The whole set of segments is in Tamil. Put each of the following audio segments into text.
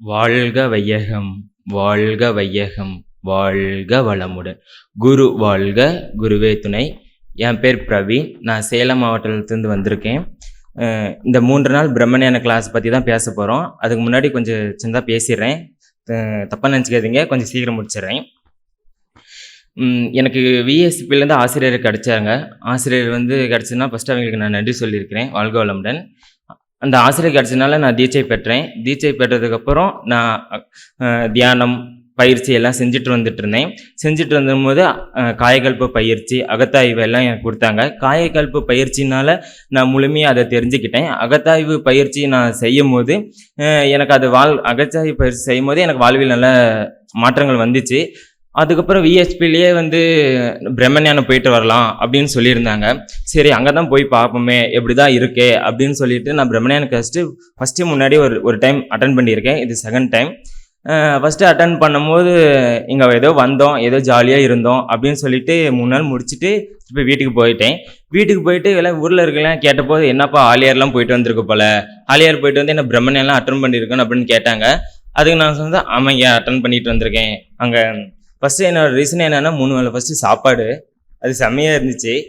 வாழ்க வையகம் வாழ்க வையகம் வாழ்க வளமுடன். குரு வாழ்க குருவே துணை. என் பேர் பிரவீன். நான் சேலம் மாவட்டத்திலேருந்து வந்திருக்கேன். இந்த மூன்று நாள் பிரம்மஞான கிளாஸ் பற்றி தான் பேச போகிறோம் அதுக்கு முன்னாடி கொஞ்சம் சின்னதாக பேசிடுறேன். தப்பாக நினச்சிக்காதீங்க. கொஞ்சம் சீக்கிரம் முடிச்சிடுறேன். எனக்கு விஎஸ்பிலேருந்து ஆசிரியர் கிடைச்சாங்க. ஆசிரியர் வந்து கிடச்சுன்னா ஃபஸ்ட்டு அவங்களுக்கு நான் நன்றி சொல்லியிருக்கிறேன். வாழ்க வளமுடன். அந்த ஆசிரியர் கிடச்சதுனால நான் தீட்சை பெற்றேன். தீட்சை பெற்றதுக்கப்புறம் நான் தியானம் பயிற்சி எல்லாம் செஞ்சுட்டு வந்துட்டு இருந்தேன் செஞ்சுட்டு வந்தபோது காயக்கல்பு பயிற்சி அகத்தாய்வு எல்லாம் எனக்கு கொடுத்தாங்க. காயக்கல்பு பயிற்சினால் நான் முழுமையாக அதை தெரிஞ்சுக்கிட்டேன். அகத்தாய்வு பயிற்சி நான் செய்யும் போது எனக்கு அது வாழ் அகத்தாய்வு பயிற்சி செய்யும் போது எனக்கு வாழ்வில் நல்ல மாற்றங்கள் வந்துச்சு. அதுக்கப்புறம் விஎஸ்பிலேயே வந்து பிரம்மஞானம் போயிட்டு வரலாம் அப்படின்னு சொல்லியிருந்தாங்க. சரி அங்கே தான் போய் பார்ப்போமே எப்படி தான் இருக்கே அப்படின்னு சொல்லிட்டு நான் பிரம்மஞான கஸ்ட்டு ஃபஸ்ட்டு முன்னாடி ஒரு ஒரு டைம் அட்டன் பண்ணியிருக்கேன். இது செகண்ட் டைம் ஃபஸ்ட்டு அட்டன் பண்ணும்போது இங்கே ஏதோ வந்தோம் ஏதோ ஜாலியாக இருந்தோம் அப்படின்னு சொல்லிட்டு மூணு நாள் முடிச்சுட்டு இப்போ வீட்டுக்கு போயிட்டேன். வீட்டுக்கு போயிட்டு எல்லாம் ஊரில் இருக்கலாம் கேட்டபோது என்னப்பா ஆலியார்லாம் போயிட்டு வந்திருக்கு போல? ஆலியார் போயிட்டு வந்து என்ன பிரம்மணியெல்லாம் அட்டன் பண்ணியிருக்கேன் அப்படின்னு கேட்டாங்க. அதுக்கு நான் சொன்னேன் ஆமாங்க அட்டன் பண்ணிட்டு வந்திருக்கேன். அங்கே ஃபஸ்ட்டு என்னோட ரீசன் என்னென்னா மூணு வேலை ஃபஸ்ட்டு சாப்பாடு. அது செம்மையாக இருந்துச்சு.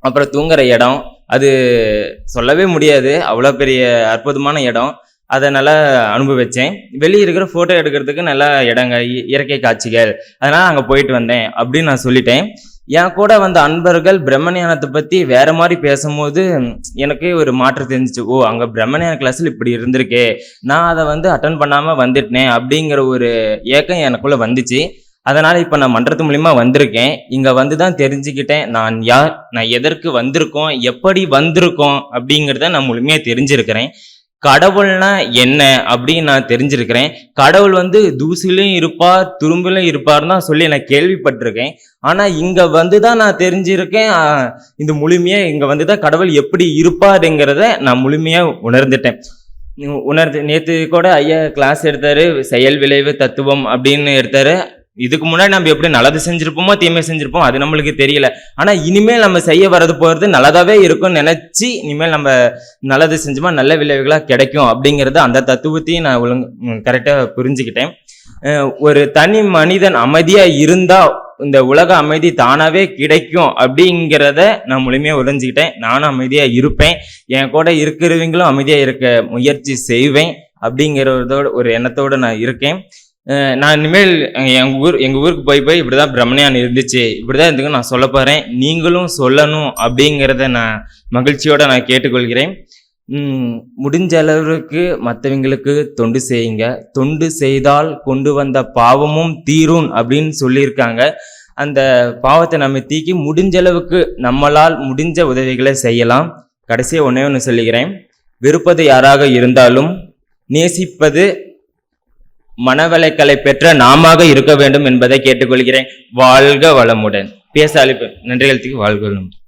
அப்புறம் தூங்குற இடம். அது சொல்லவே முடியாது. அவ்வளோ பெரிய அற்புதமான இடம். அதை நல்லா அனுபவித்தேன் வெளியே இருக்கிற ஃபோட்டோ எடுக்கிறதுக்கு நல்ல இடங்க இ- இயற்கை காட்சிகள். அதனால் அங்கே போயிட்டு வந்தேன் அப்படின்னு நான் சொல்லிட்டேன். என் கூட வந்த அன்பர்கள் பிரம்மஞானத்தை பற்றி வேற மாதிரி பேசும்போது எனக்கு ஒரு மாற்றம் தெரிஞ்சிச்சு. ஓ அங்கே பிரம்மஞான கிளாஸில் இப்படி இருந்திருக்கே. நான் அதை வந்து அட்டன் பண்ணாமல் வந்துட்டேன் அப்படிங்கிற ஒரு ஏக்கம் எனக்குள்ளே வந்துச்சு. அதனால இப்போ நான் மன்றத்து மூலியமா வந்திருக்கேன். இங்க வந்து தான் தெரிஞ்சுக்கிட்டேன். நான் யார் நான் எதற்கு வந்திருக்கோம்? எப்படி வந்திருக்கோம்? அப்படிங்கிறத நான் முழுமையா தெரிஞ்சிருக்கிறேன். கடவுள்னா என்ன அப்படின்னு நான் தெரிஞ்சிருக்கிறேன். கடவுள் வந்து தூசிலையும் இருப்பார் துரும்பிலும் இருப்பார்னு தான் சொல்லி நான் கேள்விப்பட்டிருக்கேன். ஆனால் இங்கே வந்து தான் நான் தெரிஞ்சிருக்கேன். இந்த முழுமையாக இங்கே வந்து தான் கடவுள் எப்படி இருப்பாருங்கிறத நான் முழுமையாக உணர்ந்துட்டேன். உணர்ந்து நேற்று கூட ஐயா கிளாஸ் எடுத்தாரு. செயல் விளைவு தத்துவம் அப்படின்னு எடுத்தாரு. இதுக்கு முன்னாடி நம்ம எப்படி நல்லது செஞ்சிருப்போமோ தீமை செஞ்சிருப்போம் அது நம்மளுக்கு தெரியல. ஆனா இனிமேல் நம்ம செய்ய வரது போறது நல்லதாவே இருக்கும்னு நினைச்சு இனிமேல் நம்ம நல்லது செஞ்சோமா நல்ல விளைவுகளா கிடைக்கும் அப்படிங்கறது அந்த தத்துவத்தையும் நான் ஒழுங்கு கரெக்டா புரிஞ்சுக்கிட்டேன். ஒரு தனி மனிதன் அமைதியா இருந்தா இந்த உலக அமைதி தானாவே கிடைக்கும் அப்படிங்கிறத நான் முழுமையாக உறிஞ்சிக்கிட்டேன் நானும் அமைதியாக இருப்பேன். என் கூட இருக்கிறவங்களும் அமைதியாக இருக்க முயற்சி செய்வேன் அப்படிங்கிறதோட ஒரு எண்ணத்தோடு நான் இருக்கேன். நான் இனிமேல் எங்கள் ஊர் எங்கள் ஊருக்கு போய் போய் இப்படி தான் பிரம்மணியான் இருந்துச்சு. இப்படி தான் இருந்துக்கு நான் சொல்ல போகிறேன் நீங்களும் சொல்லணும் அப்படிங்கிறத நான் மகிழ்ச்சியோட நான் கேட்டுக்கொள்கிறேன். முடிஞ்ச அளவுக்கு மற்றவங்களுக்கு தொண்டு செய்யுங்க. தொண்டு செய்தால் கொண்டு வந்த பாவமும் தீரும் அப்படின்னு சொல்லியிருக்காங்க. அந்த பாவத்தை நம்ம தீக்கி முடிஞ்ச அளவுக்கு நம்மளால் முடிஞ்ச உதவிகளை செய்யலாம். கடைசியாக ஒன்றே ஒன்று சொல்லுகிறேன் விருப்பது யாராக இருந்தாலும் நேசிப்பது மனவளைக்கலை பெற்ற நாமாக இருக்க வேண்டும் என்பதை கேட்டுக்கொள்கிறேன். வாழ்க வளமுடன். பேச அழைப்பு. நன்றிகளுக்கு வாழ்க வளமுடன்.